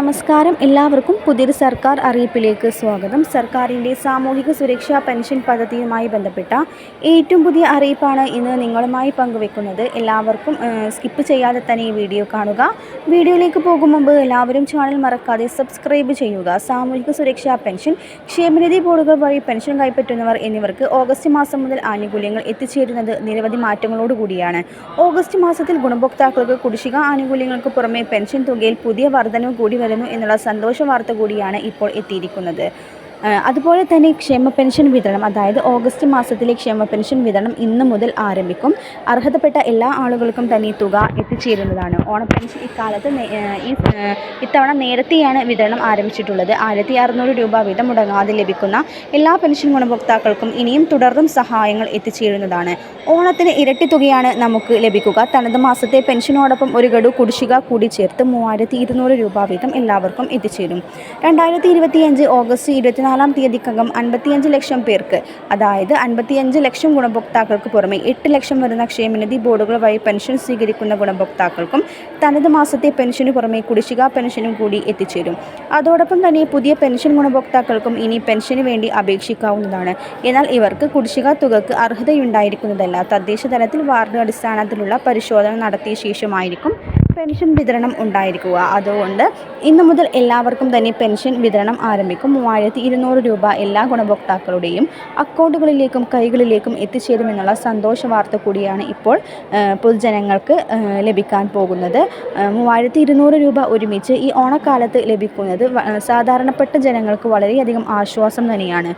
നമസ്കാരം. എല്ലാവർക്കും പുതിയൊരു സർക്കാർ അറിയിപ്പിലേക്ക് സ്വാഗതം. സർക്കാരിന്റെ സാമൂഹിക സുരക്ഷാ പെൻഷൻ പദ്ധതിയുമായി ബന്ധപ്പെട്ട ഏറ്റവും പുതിയ അറിയിപ്പാണ് ഇന്ന് നിങ്ങളുമായി പങ്കുവെക്കുന്നത്. എല്ലാവർക്കും സ്കിപ്പ് ചെയ്യാതെ തന്നെ ഈ വീഡിയോ കാണുക. വീഡിയോയിലേക്ക് പോകും മുമ്പ് എല്ലാവരും ചാനൽ മറക്കാതെ സബ്സ്ക്രൈബ് ചെയ്യുക. സാമൂഹിക സുരക്ഷാ പെൻഷൻ ക്ഷേമനിധി ബോർഡുകൾ വഴി പെൻഷൻ കൈപ്പറ്റുന്നവർ എന്നിവർക്ക് ഓഗസ്റ്റ് മാസം മുതൽ ആനുകൂല്യങ്ങൾ എത്തിച്ചേരുന്നത് നിരവധി മാറ്റങ്ങളോടുകൂടിയാണ് ഓഗസ്റ്റ് മാസത്തിൽ ഗുണഭോക്താക്കൾക്ക് കുടിശ്ശിക ആനുകൂല്യങ്ങൾക്ക് പുറമെ പെൻഷൻ തുകയിൽ പുതിയ വർധനവ് കൂടി വരുന്നു എന്നുള്ള സന്തോഷ വാർത്ത കൂടിയാണ് ഇപ്പോൾ എത്തിയിരിക്കുന്നത്. അതുപോലെ തന്നെ ക്ഷേമ പെൻഷൻ വിതരണം അതായത് ഓഗസ്റ്റ് മാസത്തിലെ ക്ഷേമ പെൻഷൻ വിതരണം ഇന്ന് മുതൽ ആരംഭിക്കും. അർഹതപ്പെട്ട എല്ലാ ആളുകൾക്കും തന്നെ തുക എത്തിച്ചേരുന്നതാണ്. ഓണ പെൻഷൻ ഇക്കാലത്ത് ഈ ഇത്തവണ നേരത്തെയാണ് വിതരണം ആരംഭിച്ചിട്ടുള്ളത്. ആയിരത്തി അറുന്നൂറ് രൂപ വീതം മുടങ്ങാതെ ലഭിക്കുന്ന എല്ലാ പെൻഷൻ ഗുണഭോക്താക്കൾക്കും ഇനിയും തുടർന്നും സഹായങ്ങൾ എത്തിച്ചേരുന്നതാണ്. ഓണത്തിന് ഇരട്ടി തുകയാണ് നമുക്ക് ലഭിക്കുക. തനത് മാസത്തെ പെൻഷനോടൊപ്പം ഒരു ഗഡു കുടിശ്ശിക കൂടി ചേർത്ത് മൂവായിരത്തി ഇരുന്നൂറ് രൂപ വീതം എല്ലാവർക്കും എത്തിച്ചേരും. രണ്ടായിരത്തി ഇരുപത്തിയഞ്ച് ഓഗസ്റ്റ് ഇരുപത്തിനാലാം തീയതിക്കകം അൻപത്തിയഞ്ച് ലക്ഷം പേർക്ക് അതായത് അൻപത്തിയഞ്ച് ലക്ഷം ഗുണഭോക്താക്കൾക്ക് പുറമെ എട്ട് ലക്ഷം വരുന്ന ക്ഷേമനിധി ബോർഡുകൾ വഴി പെൻഷൻ സ്വീകരിക്കുന്ന ഗുണഭോക്താക്കൾക്കും തനത് മാസത്തെ പെൻഷന് പുറമെ കുടിശ്ശിക പെൻഷനും കൂടി എത്തിച്ചേരും. അതോടൊപ്പം തന്നെ പുതിയ പെൻഷൻ ഗുണഭോക്താക്കൾക്കും ഇനി പെൻഷന് വേണ്ടി അപേക്ഷിക്കാവുന്നതാണ്. എന്നാൽ ഇവർക്ക് കുടിശ്ശിക തുകക്ക് അർഹതയുണ്ടായിരിക്കുന്നതല്ല. തദ്ദേശ തലത്തിൽ വാർഡ് അടിസ്ഥാനത്തിലുള്ള പരിശോധന നടത്തിയ ശേഷമായിരിക്കും പെൻഷൻ വിതരണം ഉണ്ടായിരിക്കുക. അതുകൊണ്ട് ഇന്നു മുതൽ എല്ലാവർക്കും തന്നെ പെൻഷൻ വിതരണം ആരംഭിക്കും. മൂവായിരത്തി ഇരുന്നൂറ് രൂപ എല്ലാ ഗുണഭോക്താക്കളുടെയും അക്കൗണ്ടുകളിലേക്കും കൈകളിലേക്കും എത്തിച്ചേരുമെന്നുള്ള സന്തോഷ വാർത്ത കൂടിയാണ് ഇപ്പോൾ പൊതുജനങ്ങൾക്ക് ലഭിക്കാൻ പോകുന്നത്. മൂവായിരത്തി ഇരുന്നൂറ് രൂപ ഒരുമിച്ച് ഈ ഓണക്കാലത്ത് ലഭിക്കുന്നത് സാധാരണപ്പെട്ട ജനങ്ങൾക്ക് വളരെയധികം ആശ്വാസം തന്നെയാണ്.